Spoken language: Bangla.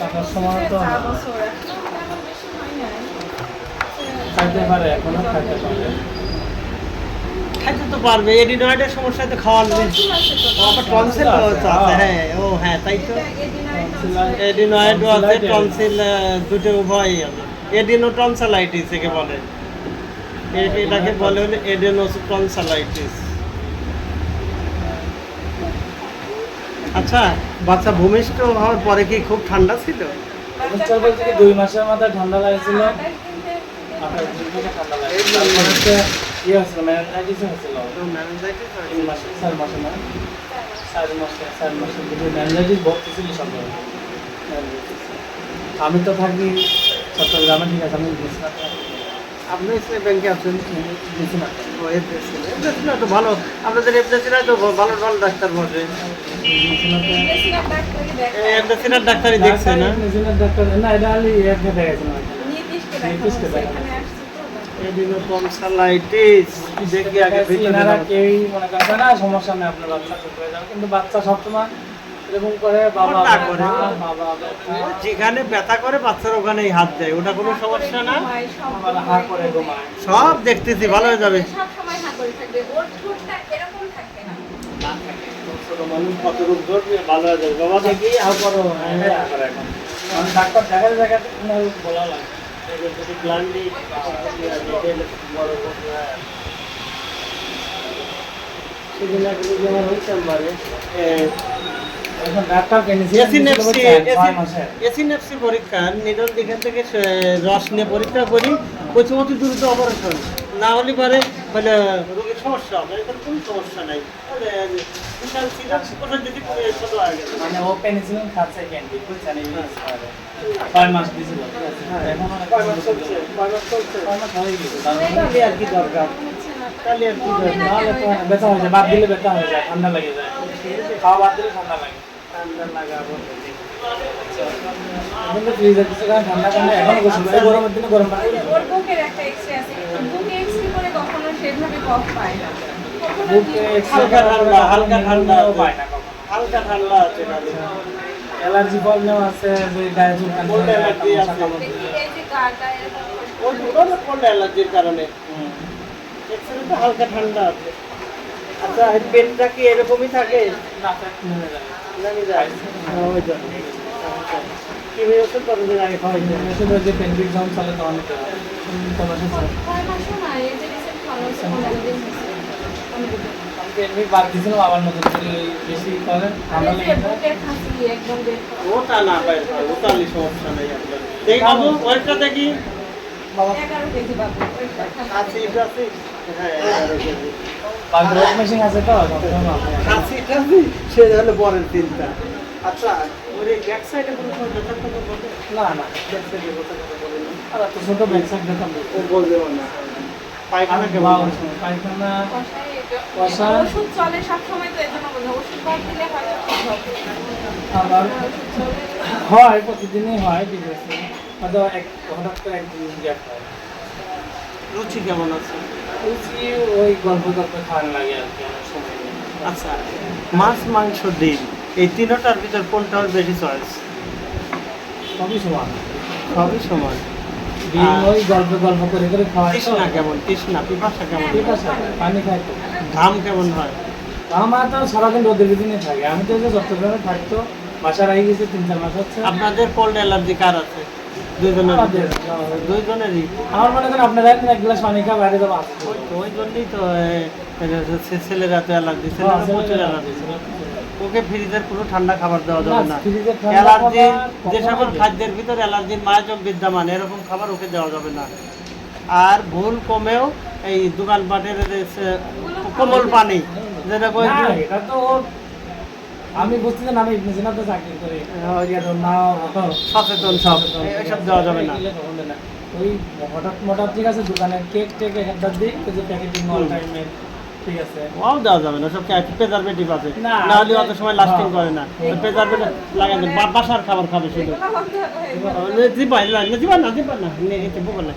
টাকার সময় তো হয় খাইতে পারে এখনও খাইতে পারে। খাইতে তো পারবে এডিনয়েডের সমস্যা তো খাওয়ার নেই। Tonsil আছে তো, ও, আবার টনসিল আছে হ্যাঁ ও হ্যাঁ তাই তো। এডিনয়েডও আছে টনসিল দুটো উভয়ই আছে এডিনো টনসালাইটিস একে বলে। এটাকে বলে হলো এডেনোস টনসালাইটিস আচ্ছা বাচ্চা ভূমিষ্ঠ হওয়ার পরে কি খুব ঠান্ডা ছিল? উচ্চার বলতে কি দুই মাসের মাথায় ঠান্ডা লাগছিল। আমি তো থাকি চট্টগ্রামে ঠিক আছে আমি আপনি ইসলামী ব্যাংকে আছেন? ভালো। আপনাদের এফডিসিরা তো ভালো ভালো ডাক্তার বসে মেডিসিনের ডাক্তারই দেখছে না? মেশিনের ডাক্তার না এটা আলি ইয়ে খেতে গেছে না। নির্দিষ্ট মনে সমস্যা নেই আপনার বাচ্চা কিন্তু বাচ্চা সবসময় এরকম করে বাবা করে। যেখানে ব্যথা করে বাচ্চার ওখানেই হাত দেয়। ওটা কোনো সমস্যা না? সব আবার হা করে ঘুমায়। সব দেখতেছি ভালো হয়ে যাবে। সব সময় থাকবে। ওর এরকম থাকবে না। ছোট মানুষ কত রূপ ধরবে ভালো হয়ে যাবে। বাবা দেখি হাও করো হ্যাঁ, হ্যাঁ, ডাক্তার দেখাতে দেখাতে কোনো বলা লাগে যদি গ্লান্ডি সেদিন হয়েছে আমারে পরীক্ষা। নিডল দিকে থেকে রস নিয়ে পরীক্ষা করি। প্রচুমতি দ্রুত অপারেশন না হলে পারে মানে রোগীর সমস্যা হবে এখানে কোনো সমস্যা নাই। মানে ও পেনিসিলিন খাচ্ছে ক্যান্ডি বুঝছেন এই ছয় মাস দিয়েছিল ঠিক আছে? এখন অনেক কয় মাস চলছে কয় মাস চলছে। ছয় মাস হয়ে গেছে তারপরে তাহলে আর কি দরকার? হচ্ছে না। তাহলে আর কি দরকার? নাহলে তো ব্যথা হয়ে যায় বাদ দিলে ব্যথা হয়ে যায় ঠান্ডা লেগে যায়। খাওয়া বাদ দিলে ঠান্ডা লাগে। ঠান্ডা লাগাবো কিন্তু ফ্রিজের কিছু কারণে ঠান্ডা কারণে এখনও গরমের দিনে গরম পানি ওর- ওর বুকের একটা এক্সরে আছে কিন্তু বুকে এক্সরে করে সেভাবে কফ পায়। না হালকা ঠান্ডা, হালকা ঠান্ডা। পায় না কখনো। হালকা ঠান্ডা আছে খালি অ্যালার্জি প্রবলেম আছে যে গায়ে চুলকানি allergy মশা আছে। ওই দুটো করলে অ্যালার্জির কারণে। এক্সরে তো হালকা ঠান্ডা আছে। আচ্ছা পেটটা কি এরকমই থাকে? না। জানি যায়। ওই জন্য। কি ওষুধ কতদিন আগে খাওয়াইছে ওই যে যখন চলে তখন হুম, তোমার সাথে। কয় মাসও না এই যে রিসেন্ট খাওয়া হয়েছে পনেরো দিন হয়েছে পনেরো দিন। আমি পেনভিক বাদ দিয়েছিলাম, আবার নতুন করে। বেশি করে করা। ওটা না বাইর ওটা আমি সমস্যা নেই আপনার। দেখি বাবু ওইটা দেখি। হ্যাঁ আচ্ছা ব্যাক সাইডে না না ব্যাক সাইডে ছোট ব্যাগ স্যাক দেখতাম ও বলবে না। পায়খানা কেমন হয়? পায়খানা ওষুধ চলে সবসময় তো এই জন্য ওষুধ বাদ দিলে হয়তো আবার হয় প্রতিদিনই হয় ঠিক আছে। হয়তো এক হঠাৎ করে একদিন গ্যাপ হয়। রুচি কেমন আছে? বলছি ওই গল্প গল্প খাওয়ানো লাগে আর কি অনেক সময়। আচ্ছা মাছ মাংস ডিম এই তিনটার ভিতর কোনটা ওর বেশি চয়েস সবই সমান। সবই সমান। ওই গল্প গল্প করে করে খাওয়াই তো। তৃষ্ণা কেমন? তৃষ্ণা পিপাসা কেমন? আছে পানি তো। ঘাম কেমন হয়? আমার তো সারাদিন রোদের থাকে। আমি তো চট্টগ্রামে থাকতো বাসা রাখি গেছে তিন চার মাস হচ্ছে। আপনাদের কোল্ড অ্যালার্জি কার আছে? দুইজনের আমাদের, দুইজনেরই? আমার মনে করেন আপনারা এক গ্লাস পানি খা বাইরে যাব আসতে ওই তো, জন্যই ছেলেরা তো অ্যালার্জি ছেলেরা প্রচুর অ্যালার্জি ওকে ফ্রিজের কোনো ঠান্ডা খাবার দেওয়া যাবে না অ্যালার্জি যে সকল খাদ্যের ভিতর অ্যালার্জির মায়াজম বিদ্যমান এরকম খাবার ওকে দেওয়া যাবে না। আর ভুল কমেও এই দোকানপাটের যে কোমল পানি যেটা কই এটা তো আমি বুঝতে না আমি সিনাতে চাকরি করি। হতো সচেতন সব এসব দেওয়া যাবে না। ওই হঠাৎ মঠাৎ ঠিক আছে দোকানে কেক টেক একটা দিই কিন্তু প্যাকেটিং অল টাইমের ঠিক আছে। ওয়াও দেওয়া যাবে না সব প্রেজারভেটিভ আছে। না, না হলে অত সময় লাস্টিং হ্যাঁ। করে না। প্রেজারভেটিভ লাগাই বাসার খাবার খাবে শুধু। এগুলো না দিবা না। দিবা না এতে বকলে